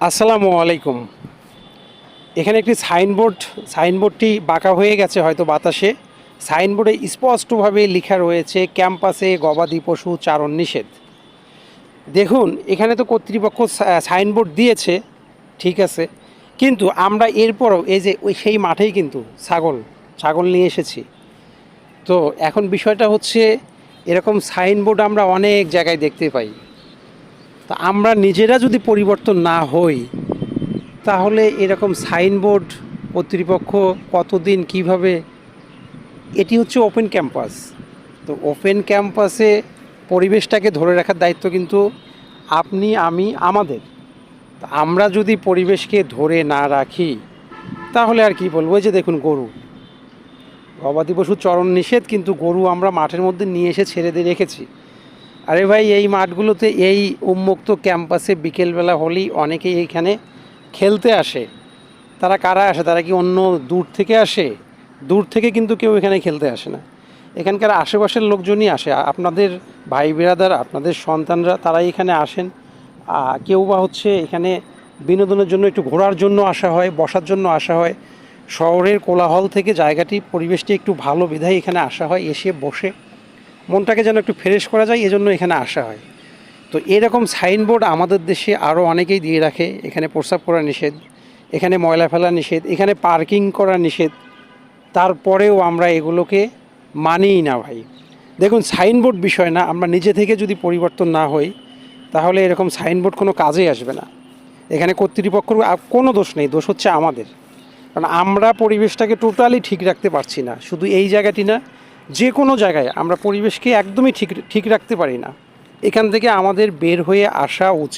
আসসালামু আলাইকুম। এখানে একটি সাইনবোর্ড, সাইনবোর্ডটি বাঁকা হয়ে গেছে হয়তো বাতাসে। সাইনবোর্ডে স্পষ্টভাবে লেখা রয়েছে, ক্যাম্পাসে গবাদি পশু চারণ নিষেধ। দেখুন, এখানে তো কর্তৃপক্ষ সাইনবোর্ড দিয়েছে, ঠিক আছে। কিন্তু আমরা এরপরও এই যে ওই সেই মাঠেই কিন্তু ছাগল ছাগল নিয়ে এসেছি। তো এখন বিষয়টা হচ্ছে, এরকম সাইনবোর্ড আমরা অনেক জায়গায় দেখতে পাই। তা আমরা নিজেরা যদি পরিবর্তন না হই, তাহলে এরকম সাইনবোর্ড কর্তৃপক্ষ কতদিন কীভাবে, এটি হচ্ছে ওপেন ক্যাম্পাস। তো ওপেন ক্যাম্পাসে পরিবেশটাকে ধরে রাখার দায়িত্ব কিন্তু আপনি, আমি, আমাদের। আমরা যদি পরিবেশকে ধরে না রাখি, তাহলে আর কি বলব? যে দেখুন গরু। গবাদি পশু চরণ নিষেধ, কিন্তু গরু আমরা মাঠের মধ্যে নিয়ে এসে ছেড়ে দিয়ে রেখেছি। আরে ভাই, এই মাঠগুলোতে এই উন্মুক্ত ক্যাম্পাসে বিকেলবেলা হলেই অনেকেই এইখানে খেলতে আসে। তারা কারা আসে? তারা কি অন্য দূর থেকে আসে? দূর থেকে কিন্তু কেউ এখানে খেলতে আসে না। এখানকার আশেপাশের লোকজনই আসে। আপনাদের ভাই বিরাদার, আপনাদের সন্তানরা তারাই এখানে আসেন। কেউ বা হচ্ছে এখানে বিনোদনের জন্য একটু ঘোরার জন্য আসা হয়, বসার জন্য আসা হয়। শহরের কোলাহল থেকে জায়গাটি, পরিবেশটি একটু ভালো বিধায় এখানে আসা হয়, এসে বসে। মনটাকে যেন একটু ফ্রেশ করা যায়, এজন্য এখানে আসা হয়। তো এরকম সাইনবোর্ড আমাদের দেশে আরও অনেকেই দিয়ে রাখে। এখানে প্রস্রাব করা নিষেধ, এখানে ময়লা ফেলা নিষেধ, এখানে পার্কিং করা নিষেধ। তারপরেও আমরা এগুলোকে মানিই না ভাই। দেখুন সাইনবোর্ড বিষয় না, আমরা নিজে থেকে যদি পরিবর্তন না হই, তাহলে এরকম সাইনবোর্ড কোনো কাজে আসবে না। এখানে কর্তৃপক্ষের কোনো দোষ নেই, দোষ হচ্ছে আমাদের। কারণ আমরা পরিবেশটাকে টোটালি ঠিক রাখতে পারছি না। শুধু এই জায়গাটি না যে কোনো জায়গায় আমরা পরিবেশকে একদমই ঠিক ঠিক রাখতে পারি না। এখান থেকে আমাদের বের হয়ে আসা উচিত।